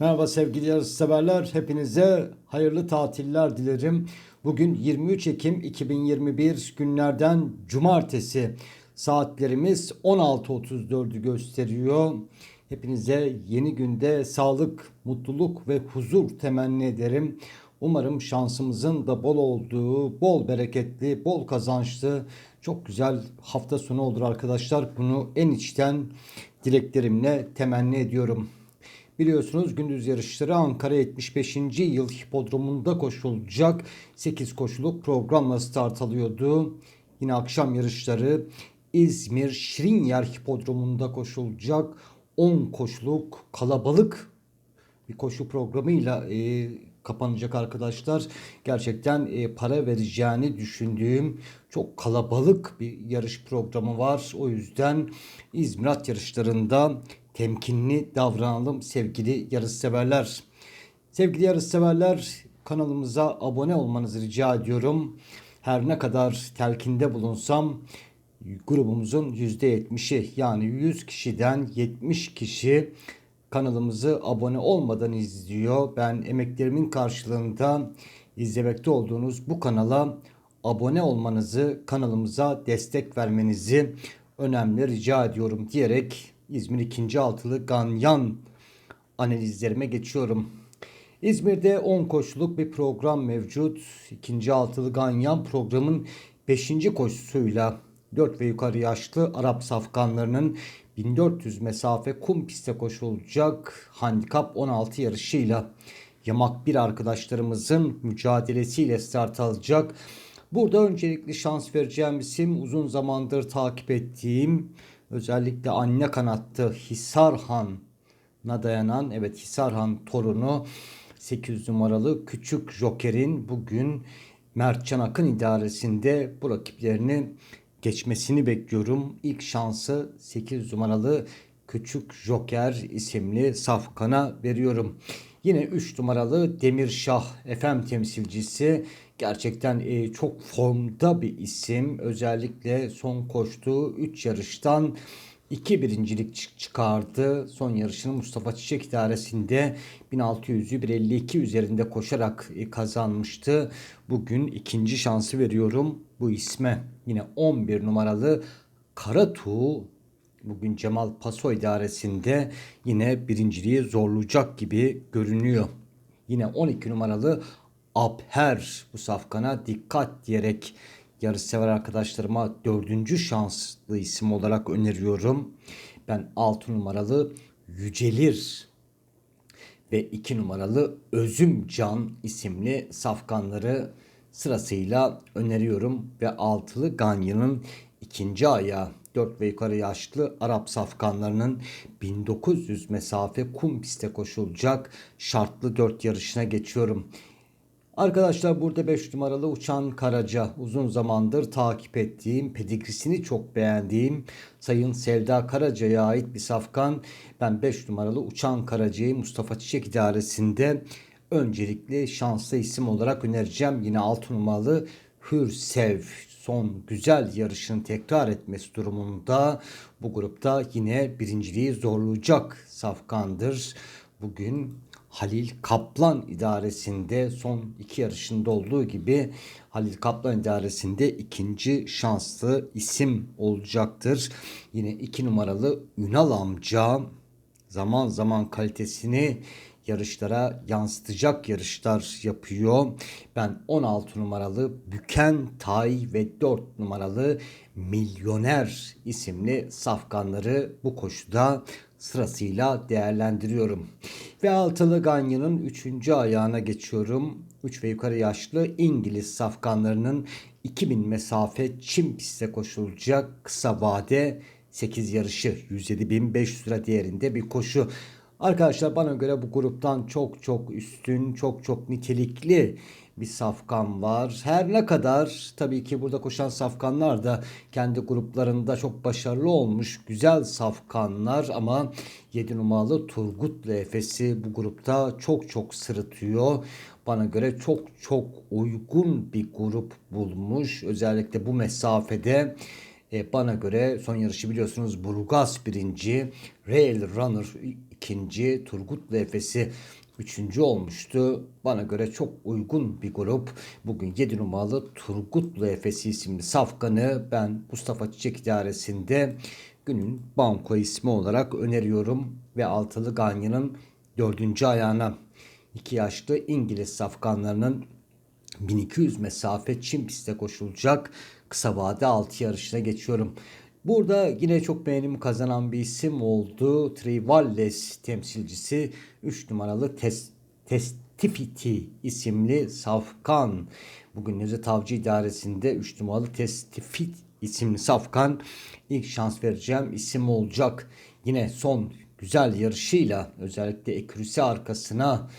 Merhaba sevgili yarışseverler. Hepinize hayırlı tatiller dilerim. Bugün 23 Ekim 2021 günlerden cumartesi. Saatlerimiz 16.34'ü gösteriyor. Hepinize yeni günde sağlık, mutluluk ve huzur temenni ederim. Umarım şansımızın da bol olduğu, bol bereketli, bol kazançlı, çok güzel hafta sonu olur arkadaşlar. Bunu en içten dileklerimle temenni ediyorum. Biliyorsunuz gündüz yarışları Ankara 75. yıl hipodromunda koşulacak 8 koşuluk programla start alıyordu. Yine akşam yarışları İzmir Şirinyer hipodromunda koşulacak 10 koşuluk kalabalık bir koşu programıyla e, kapanacak arkadaşlar. Gerçekten e, para vereceğini düşündüğüm çok kalabalık bir yarış programı var. O yüzden İzmir at yarışlarında temkinli davranalım sevgili yarışseverler. Sevgili yarışseverler kanalımıza abone olmanızı rica ediyorum. Her ne kadar telkinde bulunsam grubumuzun %70'i yani 100 kişiden 70 kişi kanalımızı abone olmadan izliyor. Ben emeklerimin karşılığında izlemekte olduğunuz bu kanala abone olmanızı, kanalımıza destek vermenizi önemli rica ediyorum diyerek İzmir 2. altılı Ganyan analizlerime geçiyorum. İzmir'de 10 koşuluk bir program mevcut. 2. altılı Ganyan programın 5. koşusuyla 4 ve yukarı yaşlı Arap safkanlarının 1400 mesafe kum piste koşulacak handikap 16 yarışıyla yamak bir arkadaşlarımızın mücadelesiyle start alacak. Burada öncelikli şans vereceğim isim uzun zamandır takip ettiğim özellikle anne kanattı Hisarhan'a dayanan evet Hisarhan torunu 8 numaralı Küçük Joker'in bugün Mertcan Akın idaresinde bu rakiplerini geçmesini bekliyorum. İlk şansı 8 numaralı Küçük Joker isimli safkana veriyorum. Yine 3 numaralı Demirşah FM temsilcisi gerçekten e, çok formda bir isim. Özellikle son koştuğu 3 yarıştan 2 birincilik çıkardı. Son yarışını Mustafa Çiçek idaresinde 1600'ü 1.52 üzerinde koşarak e, kazanmıştı. Bugün ikinci şansı veriyorum bu isme. Yine 11 numaralı Karatu bugün Cemal Paso idaresinde yine birinciliği zorlayacak gibi görünüyor. Yine 12 numaralı Abher bu safkana dikkat diyerek yarışsever arkadaşlarıma dördüncü şanslı isim olarak öneriyorum. Ben 6 numaralı Yücelir ve 2 numaralı Özüm Can isimli safkanları sırasıyla öneriyorum ve altılı Ganya'nın ikinci ayağı 4 ve yukarı yaşlı Arap safkanlarının 1900 mesafe kum piste koşulacak şartlı 4 yarışına geçiyorum. Arkadaşlar burada 5 numaralı Uçan Karaca uzun zamandır takip ettiğim, pedigrisini çok beğendiğim Sayın Sevda Karaca'ya ait bir safkan. Ben 5 numaralı Uçan Karaca'yı Mustafa Çiçek idaresinde öncelikli şanslı isim olarak önereceğim. Yine 6 numaralı Hürsev son güzel yarışını tekrar etmesi durumunda bu grupta yine birinciliği zorlayacak safkandır. Bugün Halil Kaplan idaresinde son iki yarışında olduğu gibi Halil Kaplan idaresinde ikinci şanslı isim olacaktır. Yine iki numaralı Ünal amca zaman zaman kalitesini yarışlara yansıtacak yarışlar yapıyor. Ben 16 numaralı Büken Tay ve 4 numaralı Milyoner isimli safkanları bu koşuda sırasıyla değerlendiriyorum. Ve altılı Ganya'nın 3. ayağına geçiyorum. 3 ve yukarı yaşlı İngiliz safkanlarının 2000 mesafe çim piste koşulacak kısa vade 8 yarışı 107.500 lira değerinde bir koşu. Arkadaşlar bana göre bu gruptan çok çok üstün, çok çok nitelikli bir safkan var. Her ne kadar tabii ki burada koşan safkanlar da kendi gruplarında çok başarılı olmuş güzel safkanlar ama 7 numaralı Turgutlu Efes'i bu grupta çok çok sırıtıyor. Bana göre çok çok uygun bir grup bulmuş. Özellikle bu mesafede E, bana göre son yarışı biliyorsunuz Burgaz birinci, Rail Runner ikinci, Turgutlu Efes'i üçüncü olmuştu. Bana göre çok uygun bir grup. Bugün 7 numaralı Turgutlu Efesi isimli safkanı ben Mustafa Çiçek İdaresi'nde günün banko ismi olarak öneriyorum. Ve altılı Ganyan'ın dördüncü ayağına iki yaşlı İngiliz safkanlarının 1200 mesafe çim pistte koşulacak kısa vade 6 yarışına geçiyorum. Burada yine çok beğenim kazanan bir isim oldu. Trivalles temsilcisi 3 numaralı Test Testifiti isimli Safkan. Bugün Nevzat Avcı İdaresi'nde 3 numaralı Testifit isimli Safkan ilk şans vereceğim isim olacak. Yine son güzel yarışıyla özellikle Ekürüsü arkasına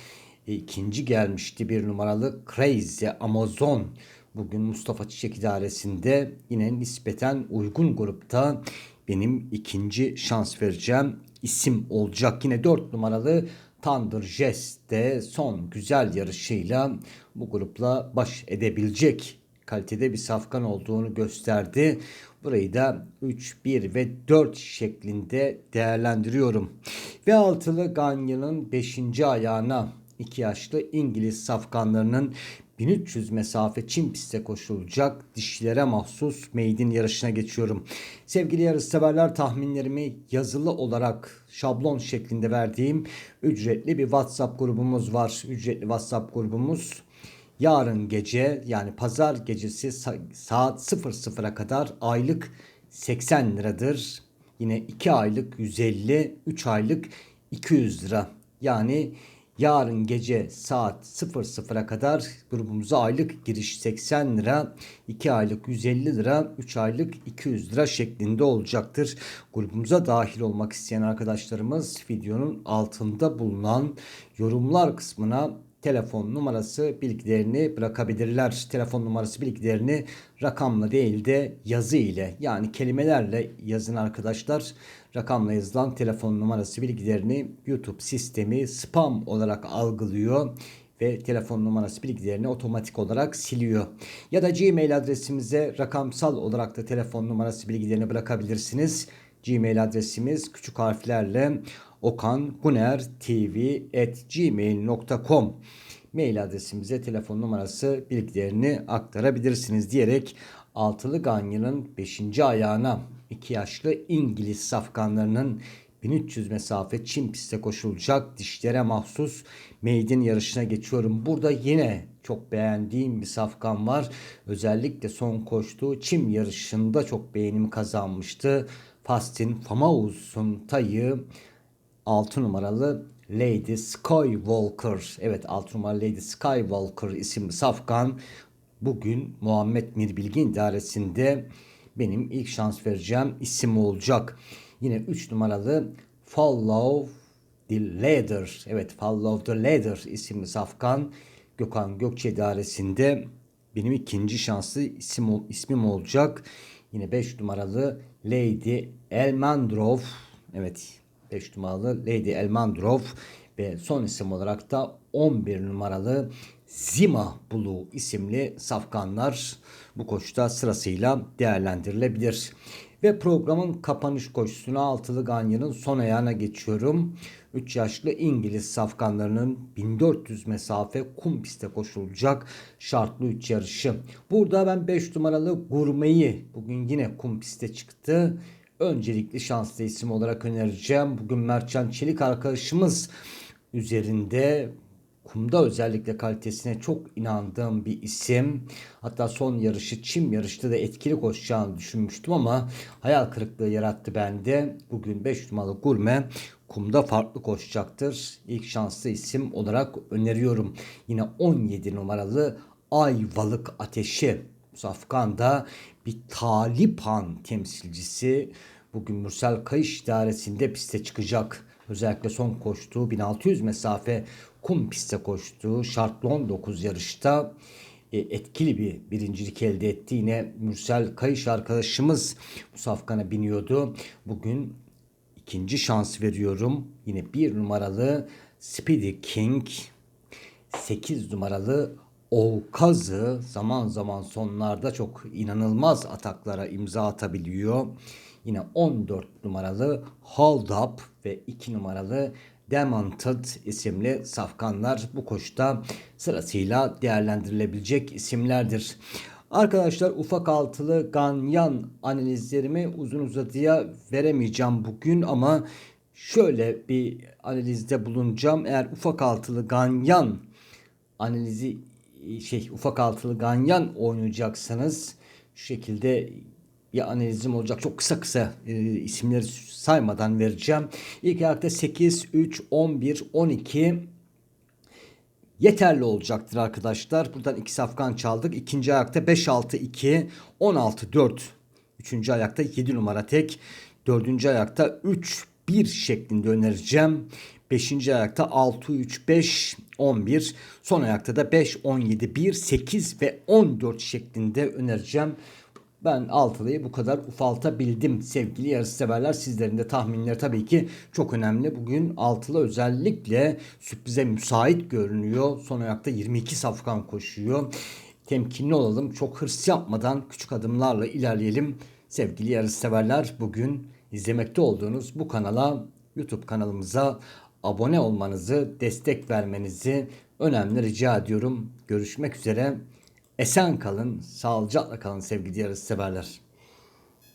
e, ikinci gelmişti bir numaralı Crazy Amazon. Bugün Mustafa Çiçek İdaresi'nde yine nispeten uygun grupta benim ikinci şans vereceğim isim olacak. Yine 4 numaralı Thunder Jest de son güzel yarışıyla bu grupla baş edebilecek kalitede bir safkan olduğunu gösterdi. Burayı da 3, 1 ve 4 şeklinde değerlendiriyorum. Ve altılı Ganyan'ın 5. ayağına 2 yaşlı İngiliz safkanlarının 1300 mesafe çim piste koşulacak dişlere mahsus meydin yarışına geçiyorum. Sevgili yarışseverler tahminlerimi yazılı olarak şablon şeklinde verdiğim ücretli bir WhatsApp grubumuz var. Ücretli WhatsApp grubumuz yarın gece yani pazar gecesi saat 00'a kadar aylık 80 liradır. Yine 2 aylık 150, 3 aylık 200 lira. Yani Yarın gece saat 00'a kadar grubumuza aylık giriş 80 lira, 2 aylık 150 lira, 3 aylık 200 lira şeklinde olacaktır. Grubumuza dahil olmak isteyen arkadaşlarımız videonun altında bulunan yorumlar kısmına telefon numarası bilgilerini bırakabilirler. Telefon numarası bilgilerini rakamla değil de yazı ile yani kelimelerle yazın arkadaşlar. Rakamla yazılan telefon numarası bilgilerini YouTube sistemi spam olarak algılıyor ve telefon numarası bilgilerini otomatik olarak siliyor. Ya da Gmail adresimize rakamsal olarak da telefon numarası bilgilerini bırakabilirsiniz. Gmail adresimiz küçük harflerle okanguner.tv@gmail.com mail adresimize telefon numarası bilgilerini aktarabilirsiniz diyerek Altılı Ganyan'ın 5. ayağına 2 yaşlı İngiliz safkanlarının 1300 mesafe çim piste koşulacak dişlere mahsus meydin yarışına geçiyorum. Burada yine çok beğendiğim bir safkan var. Özellikle son koştuğu çim yarışında çok beğenim kazanmıştı. Fastin Famaus'un tayı 6 numaralı Lady Skywalker. Evet 6 numaralı Lady Skywalker isimli safkan bugün Muhammed Mirbilgin idaresinde benim ilk şans vereceğim isim olacak. Yine 3 numaralı Follow the Ladder. Evet Follow the Ladder isimli safkan Gökhan Gökçe idaresinde benim ikinci şanslı isim, ismim olacak. Yine 5 numaralı Lady Elmandrov. Evet 5 numaralı Lady Elmandrov ve son isim olarak da 11 numaralı Zima Blue isimli safkanlar bu koşuda sırasıyla değerlendirilebilir. Ve programın kapanış koşusuna altılı Ganyan'ın son ayağına geçiyorum. 3 yaşlı İngiliz safkanlarının 1400 mesafe kum piste koşulacak şartlı 3 yarışı. Burada ben 5 numaralı Gurme'yi bugün yine kum piste çıktı öncelikli şanslı isim olarak önereceğim. Bugün Mertcan Çelik arkadaşımız üzerinde kumda özellikle kalitesine çok inandığım bir isim. Hatta son yarışı çim yarışta da etkili koşacağını düşünmüştüm ama hayal kırıklığı yarattı bende. Bugün 5 numaralı Gurme kumda farklı koşacaktır. İlk şanslı isim olarak öneriyorum. Yine 17 numaralı Ayvalık Ateşi. Safkan'da bir Talipan temsilcisi bugün Mürsel Kayış idaresinde piste çıkacak. Özellikle son koştuğu 1600 mesafe kum piste koştuğu şartlı 19 yarışta e, etkili bir birincilik elde etti. Yine Mürsel Kayış arkadaşımız bu safkana biniyordu. Bugün ikinci şans veriyorum. Yine bir numaralı Speedy King, 8 numaralı Ovkazı zaman zaman sonlarda çok inanılmaz ataklara imza atabiliyor. Yine 14 numaralı Hold Up ve 2 numaralı Demented isimli safkanlar bu koşuda sırasıyla değerlendirilebilecek isimlerdir. Arkadaşlar ufak altılı ganyan analizlerimi uzun uzadıya veremeyeceğim bugün ama şöyle bir analizde bulunacağım. Eğer ufak altılı ganyan analizi şey ufak altılı ganyan oynayacaksanız şu şekilde ya analizim olacak. Çok kısa kısa e, isimleri saymadan vereceğim. İlk ayakta 8, 3, 11, 12 yeterli olacaktır arkadaşlar. Buradan iki safkan çaldık. İkinci ayakta 5, 6, 2, 16, 4. Üçüncü ayakta 7 numara tek. Dördüncü ayakta 3, 1 şeklinde önereceğim. Beşinci ayakta 6, 3, 5, 11. Son ayakta da 5, 17, 1, 8 ve 14 şeklinde önereceğim. Ben altılıyı bu kadar ufaltabildim sevgili yarış severler. Sizlerin de tahminleri tabii ki çok önemli. Bugün altılı özellikle sürprize müsait görünüyor. Son ayakta 22 safkan koşuyor. Temkinli olalım. Çok hırs yapmadan küçük adımlarla ilerleyelim. Sevgili yarış severler bugün izlemekte olduğunuz bu kanala YouTube kanalımıza abone olmanızı, destek vermenizi önemli rica ediyorum. Görüşmek üzere. Esen kalın, sağlıcakla kalın sevgili yarış severler.